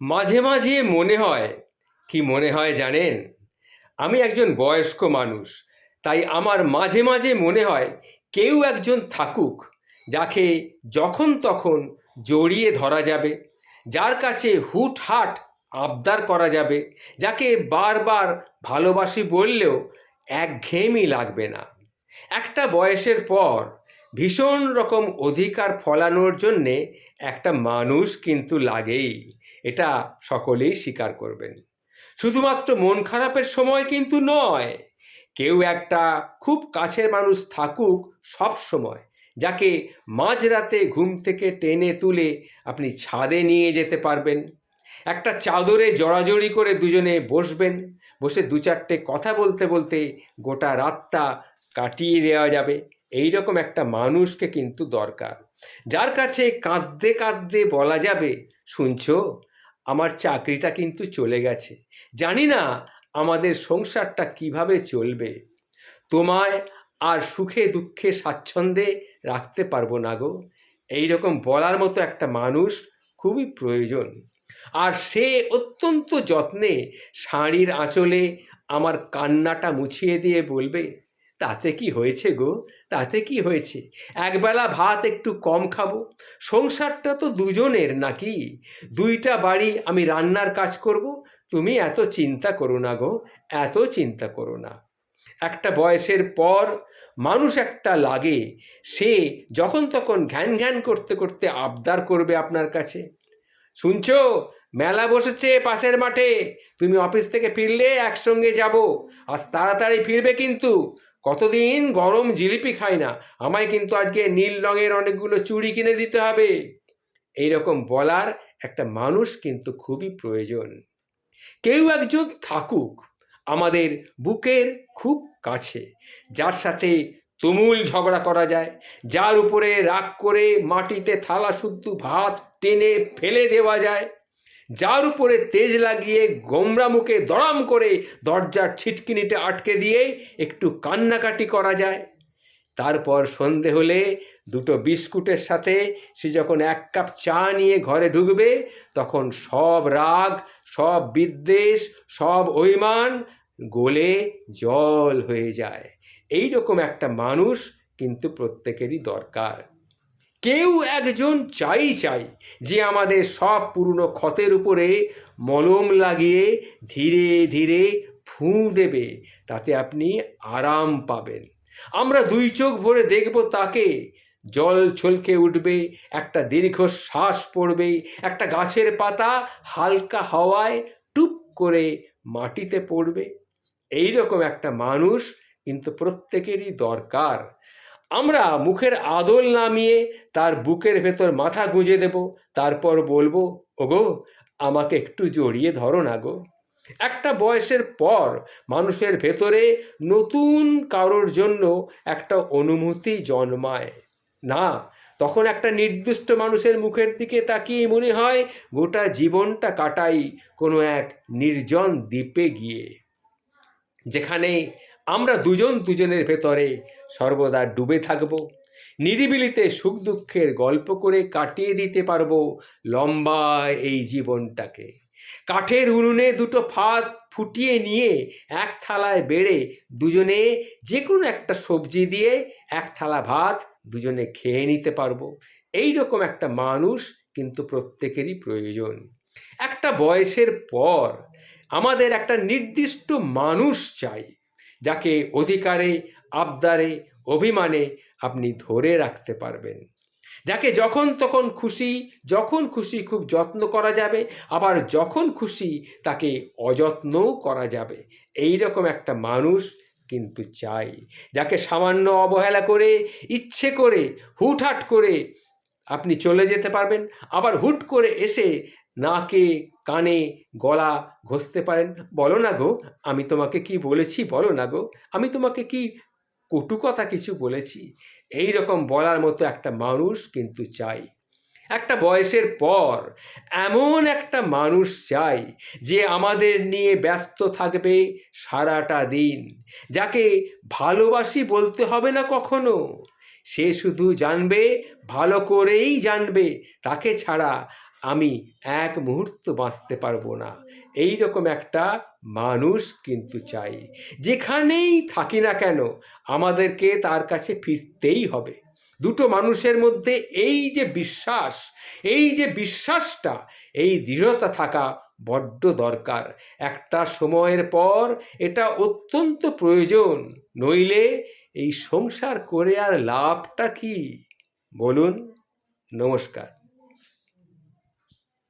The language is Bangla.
মাঝে মাঝে মনে হয়, কি মনে হয় জানেন? আমি একজন বয়স্ক মানুষ, তাই আমার মাঝে মাঝে মনে হয় কেউ একজন থাকুক, যাকে যখন তখন জড়িয়ে ধরা যাবে, যার কাছে হুটহাট আবদার করা যাবে, যাকে বারবার ভালোবাসি বললেও একঘেয়েমি লাগবে না। একটা বয়সের পর ভীষণ রকম অধিকার ফলানোর জন্যে একটা মানুষ কিন্তু লাগেই। এটা সকলেই স্বীকার করবেন। শুধুমাত্র মন খারাপের সময় কিন্তু নয়, কেউ একটা খুব কাছের মানুষ থাকুক সব সময়, যাকে মাঝরাতে ঘুম থেকে টেনে তুলে আপনি ছাদে নিয়ে যেতে পারবেন। একটা চাদরে জড়াজড়ি করে দুজনে বসবেন, বসে দু চারটে কথা বলতে বলতে গোটা রাতটা কাটিয়ে দেওয়া যাবে। এই রকম একটা মানুষকে কিন্তু দরকার। যার কাছে কাঁদতে কাঁদতে বলা যাবে, শুনছো? আমার চাকরিটা কিন্তু চলে গেছে। জানি না আমাদের সংসারটা কীভাবে চলবে। তোমায় আর সুখে দুঃখে স্বাচ্ছন্দ্যে রাখতে পারব না গো। এই রকম বলার মতো একটা মানুষ খুবই প্রয়োজন। আর সে অত্যন্ত যত্নে শাড়ির আঁচলে আমার কান্নাটা মুছিয়ে দিয়ে বলবে তাতে কি হয়েছে গো? তাতে কি হয়েছে? একবেলা ভাত একটু কম খাব। সংসারটা তো দুজনের নাকি? দুইটা বাড়ি আমি রান্নার কাজ করব। তুমি এত চিন্তা করো না গো, এত চিন্তা করো না। একটা বয়সের পর মানুষ একটা লাগে। সে যখন তখন ঘ্যান ঘ্যান করতে করতে আবদার করবে আপনার কাছে। শুনছো? মেলা বসেছে পাশের মাঠে। তুমি অফিস থেকে ফিরলে একসঙ্গে যাব। আজ তাড়াতাড়ি ফিরবে কিন্তু। কতদিন গরম জিলিপি খাই না? আমায় কিন্তু আজকে নীল রঙের অনেকগুলো চুড়ি কিনে দিতে হবে। এই রকম বলার একটা মানুষ কিন্তু খুবই প্রয়োজন। কেউ একজন থাকুক আমাদের বুকের খুব কাছে, যার সাথে তুমুল ঝগড়া করা যায়, যার উপরে রাগ করে মাটিতে থালা শুদ্ধ ভাত টেনে ফেলে দেওয়া যায়। যার উপরে তেজ লাগিয়ে গোমরা মুখে দড়াম করে দরজার ছিটকিনিতে আটকে দিয়ে একটু কান্নাকাটি করা যায়। তারপর সন্ধে হলে দুটো বিস্কুটের সাথে সে যখন এক কাপ চা নিয়ে ঘরে ঢুকবে, তখন সব রাগ, সব বিদ্বেষ, সব অভিমান গলে জল হয়ে যায়। এই রকম একটা মানুষ কিন্তু প্রত্যেকেরই দরকার। কেউ একজন চাই চাই যে আমাদের সব পুরনো ক্ষতের উপরে মলম লাগিয়ে ধীরে ধীরে ফুঁ দেবে, তাতে আপনি আরাম পাবেন। আমরা দুই চোখ ভরে দেখব তাকে। জল ছলকে উঠবে, একটা দীর্ঘ শ্বাস পড়বে, একটা গাছের পাতা হালকা হাওয়ায় টুপ করে মাটিতে পড়বে। এই রকম একটা মানুষ কিন্তু প্রত্যেকেরই দরকার। আমরা মুখের আদল নামিয়ে তার বুকের ভেতর মাথা গুঁজে দেব। তারপর বলব, ওগো, আমাকে একটু জড়িয়ে ধরো না গো। একটা বয়সের পর মানুষের ভেতরে নতুন কারোর জন্য একটা অনুমতি জন্মায়। না, তখন একটা নির্দিষ্ট মানুষের মুখের দিকে তাকিয়ে মনে হয় গোটা জীবনটা কাটাই কোনো এক নির্জন দ্বীপে গিয়ে। যেখানে আমরা দুজন দুজনের ভেতরে সর্বদা ডুবে থাকব। নিরিবিলিতে সুখ দুঃখের গল্প করে কাটিয়ে দিতে পারব লম্বা এই জীবনটাকে। কাঠের উনুনে দুটো ফাঁদ ফুটিয়ে নিয়ে এক থালায় বেড়ে দুজনে যে কোনো একটা সবজি দিয়ে এক থালা ভাত দুজনে খেয়ে নিতে পারব। এই রকম একটা মানুষ কিন্তু প্রত্যেকেরই প্রয়োজন। একটা বয়সের পর আমাদের একটা নির্দিষ্ট মানুষ চাই। যাকে অধিকারে, আবদারে, অভিমানে আপনি ধরে রাখতে পারবেন। যাকে যখন তখন খুশি, যখন খুশি খুব যত্ন করা যাবে, আবার যখন খুশি তাকে অযত্নও করা যাবে। এই রকম একটা মানুষ কিন্তু চাই। যাকে সামান্য অবহেলা করে, ইচ্ছে করে, হুটহাট করে আপনি চলে যেতে পারবেন, আবার হুট করে এসে নাকে, কানে, গলা ঘষতে পারেন। বলো না গো, আমি তোমাকে কি বলেছি? বলো না গো, আমি তোমাকে কি কটু কথা কিছু বলেছি? এই রকম বলার মতো একটা মানুষ কিন্তু চাই। একটা বয়সের পর এমন একটা মানুষ চাই যে আমাদের নিয়ে ব্যস্ত থাকবে সারাটা দিন। যাকে ভালোবাসি বলতে হবে না কখনো। সে শুধু জানবে, ভালো করেই জানবে, তাকে ছাড়া আমি এক মুহূর্ত বাঁচতে পারব না। এই রকম একটা মানুষ কিন্তু চাই। যেখানেই থাকি না কেন, আমাদেরকে তার কাছে ফিরতেই হবে। দুটো মানুষের মধ্যে এই যে বিশ্বাস, এই যে বিশ্বাসটা, এই দৃঢ়তা থাকা বড্ড দরকার। একটা সময়ের পর এটা অত্যন্ত প্রয়োজন, নইলে এই সংসার করে আর লাভটা কি? বলুন। নমস্কার।